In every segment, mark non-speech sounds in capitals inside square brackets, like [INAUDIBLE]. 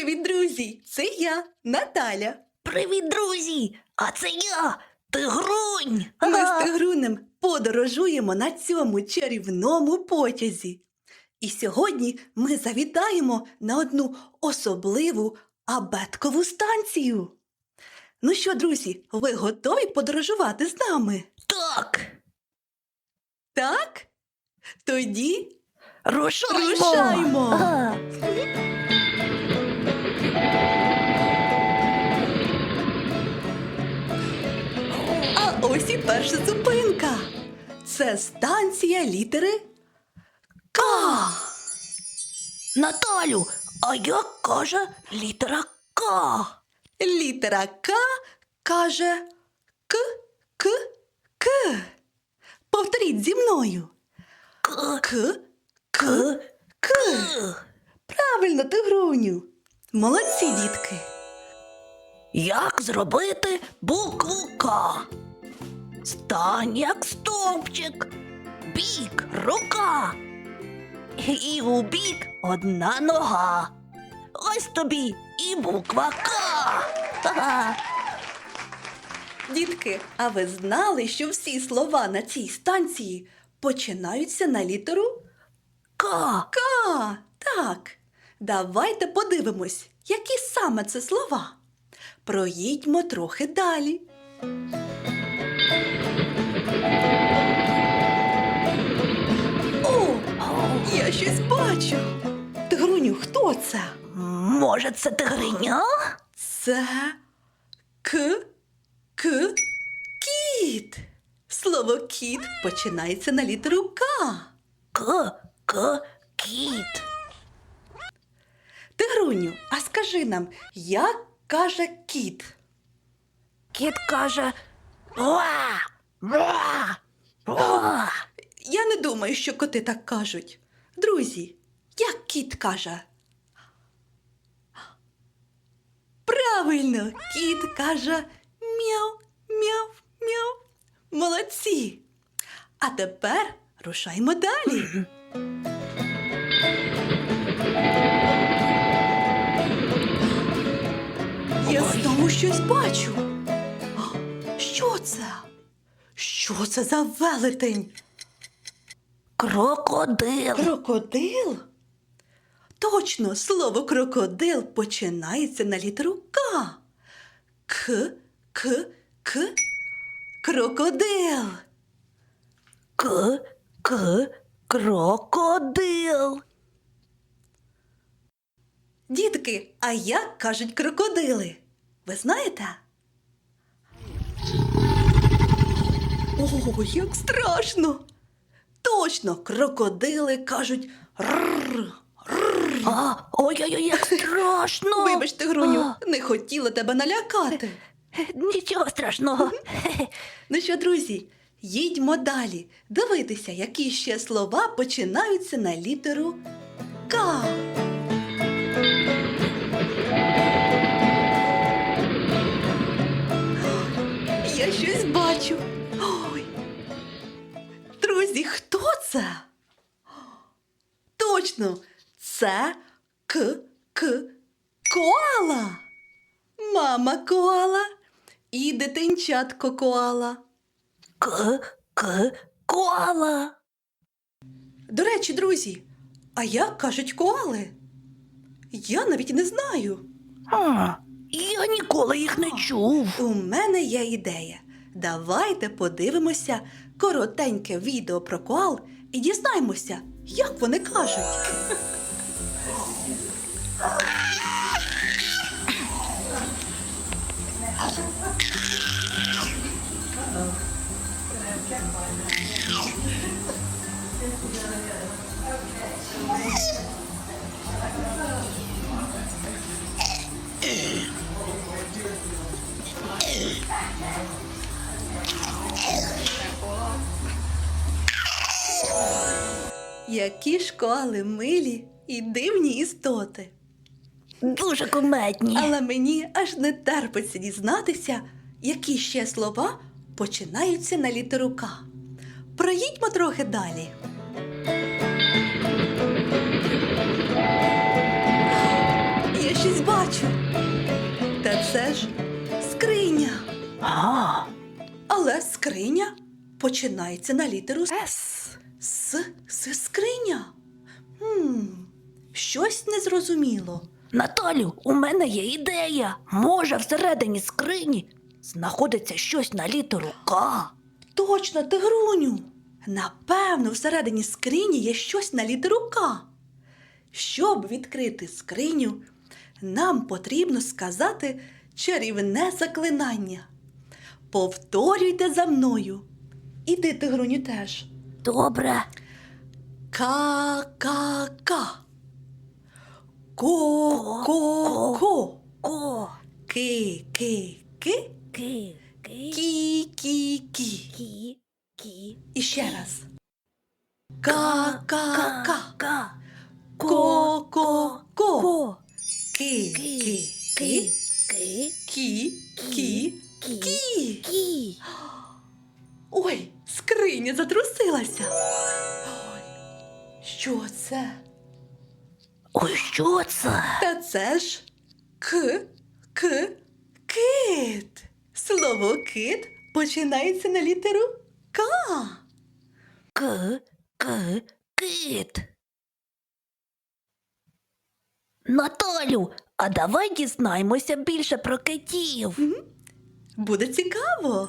Привіт, друзі! Це я, Наталя. Привіт, друзі! А це я, Тигрунь! Ми з Тигрунем подорожуємо на цьому чарівному потязі. І сьогодні ми завітаємо на одну особливу абеткову станцію. Ну що, друзі, ви готові подорожувати з нами? Так, Так? Тоді рушаймо! Рушаймо! Ага. Ось і перша зупинка. Це станція літери К. Наталю, а як каже літера К? Літера К каже К, К, К. Повторіть зі мною. К, К, К, К. Правильно, тигруню. Молодці, дітки. Як зробити букву К? Стань як стовпчик, бік рука. І у бік одна нога. Ось тобі і буква К. Ха-ха. [LAUGHS] Дітки, а ви знали, що всі слова на цій станції починаються на літеру К. К? Так. Давайте подивимось, які саме це слова. Проїдьмо трохи далі. Щось бачу. Тигруню, хто це? Може, це тигриня? Це К. К. Кіт. Слово кіт починається на літеру К. К. К. Кіт. Тигруню, а скажи нам, як каже кіт? Кіт каже. Ва! Ва! Ва! Я не думаю, що коти так кажуть. Друзі, як кіт каже? Правильно, кіт каже мяу, мяу, мяу. Молодці. А тепер рушаймо далі. Я знову щось бачу. Що це? Що це за велетень? Крокодил. Крокодил? Точно, слово крокодил починається на літеру К. К, К, К. Крокодил. К. К. Крокодил. Дітки, а як кажуть крокодили? Ви знаєте? О, як страшно! Точно, крокодили кажуть. А, ой-ой-ой, як страшно. [LAUGHS] Вибачте, Груню, не хотіла тебе налякати. Нічого страшного. Ну що, друзі, їдьмо далі. Дивитися, які ще слова починаються на літеру К. [GASPS] Я щось бачу. Точно, це К. К. Коала. Мама коала і дитинчатко коала. К. К. Коала. До речі, друзі, а як кажуть коали? Я навіть не знаю. А, я ніколи їх не чув. У мене є ідея. Давайте подивимося коротеньке відео про коал і дізнаємося, як вони кажуть. Які ж коали милі і дивні істоти. Дуже кумедні. Але мені аж не терпиться дізнатися, які ще слова починаються на літеру К. Проїдьмо трохи далі. Я щось бачу. Та це ж скриня. А, Але скриня починається на літеру С. С. С, скриня. Хм, щось незрозуміло. Наталю, у мене є ідея. Може, всередині скрині знаходиться щось на літеру К. Точно, тигруню. Напевно, всередині скрині є щось на літеру К. Щоб відкрити скриню, нам потрібно сказати чарівне заклинання. Повторюйте за мною. І ти, тигруню, теж. Добре. Ка-ка-ка. Ко-ко-ко. Ко. Ки-ки-ки. Ки. Ки. Кі-кі-кі. Кі. Кі. І ще раз. Ка-ка-ка. Ко-ко-ко. Ко. Ки. Ки-ки-ки. Ки. Кі-кі. Кі. Кі. Кі. Ой, скриня затрусилася. Ой, що це? Ой, що це? Та це ж к, к, кит. Слово кит починається на літеру К. К. К. Кит. Наталю, а давай дізнаємося більше про китів. Буде цікаво.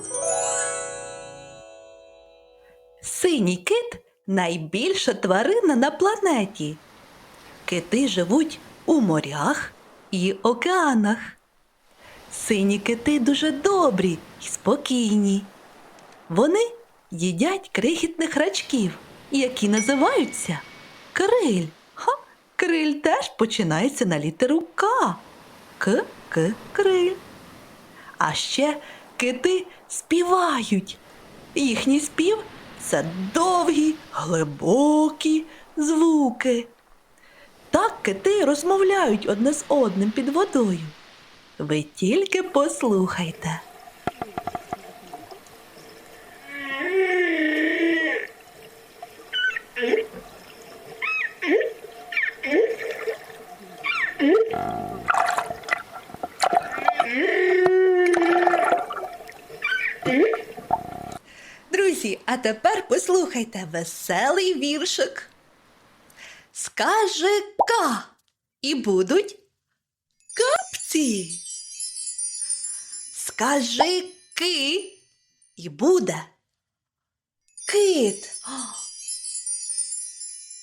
Синій кит найбільша тварина на планеті. Кити живуть у морях і океанах. Сині кити дуже добрі і спокійні. Вони їдять крихітних рачків, які називаються криль. Ха, криль теж починається на літеру К. К, К, криль. А ще кити співають. Їхній спів це довгі, глибокі звуки. Так кити розмовляють одне з одним під водою. Ви тільки послухайте. Друзі, а тепер послухайте веселий віршик. Скаже К і будуть капці. Скажи ки і буде кит.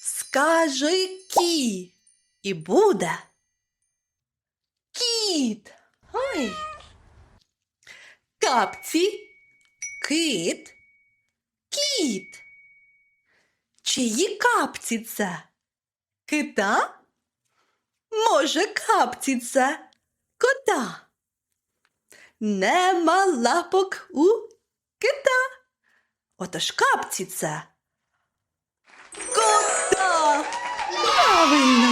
Скажи кі і буде кіт. Ой. Капці, кит, кіт. Чиї капці це? Кита? Може, капці це кота? Нема лапок у кита. Отож капці це. Кота! Правильно!